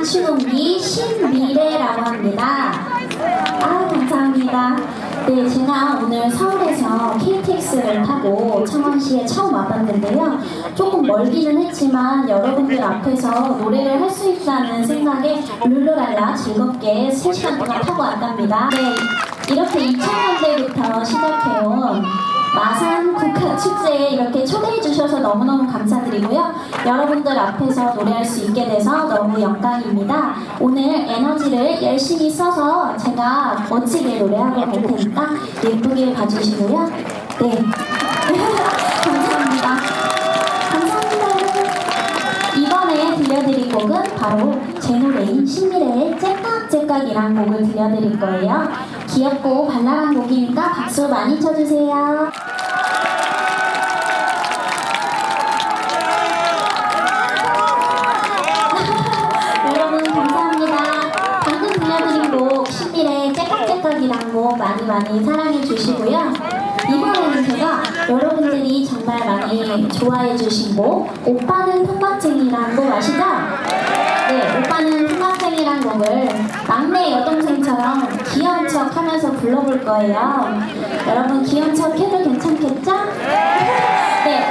부산 시군리 신미래라고 합니다. 아 감사합니다. 네, 제가 오늘 서울에서 KTX를 타고 창원시에 처음 와봤는데요. 조금 멀기는 했지만 여러분들 앞에서 노래를 할 수 있다는 생각에 룰루랄라 즐겁게 3시간 동안 타고 왔답니다. 네, 이렇게 2000년대부터 시작해온 마산 국화축제에 이렇게 초대해 너무너무 감사드리고요. 여러분들 앞에서 노래할 수 있게 돼서 너무 영광입니다. 오늘 에너지를 열심히 써서 제가 멋지게 노래하고 갈 테니까 예쁘게 봐주시고요. 네. 감사합니다. 감사합니다. 이번에 들려드릴 곡은 바로 제 노래인 신미래의 째깍째깍이란 곡을 들려드릴 거예요. 귀엽고 발랄한 곡이니까 박수 많이 쳐주세요. 곡 많이 많이 사랑해 주시고요. 이번에는 제가 여러분들이 정말 많이 좋아해 주신 곡 오빠는 통박쟁이라는 곡 아시죠? 네, 오빠는 통박쟁이란 곡을 막내 여동생처럼 귀여운 척 하면서 불러볼 거예요. 여러분 귀여운 척 해도 괜찮겠죠? 네.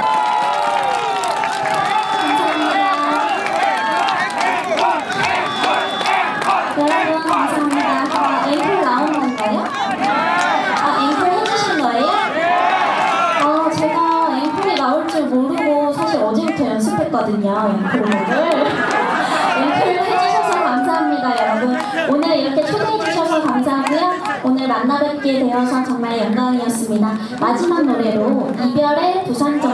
감사합니다. 여러분 감사합니다. 했거든요 앵콜을 앵콜 해주셔서 감사합니다 여러분. 오늘 이렇게 초대해 주셔서 감사하고요. 오늘 만나 뵙게 되어서 정말 영광이었습니다. 마지막 노래로 이별의 부산 정거장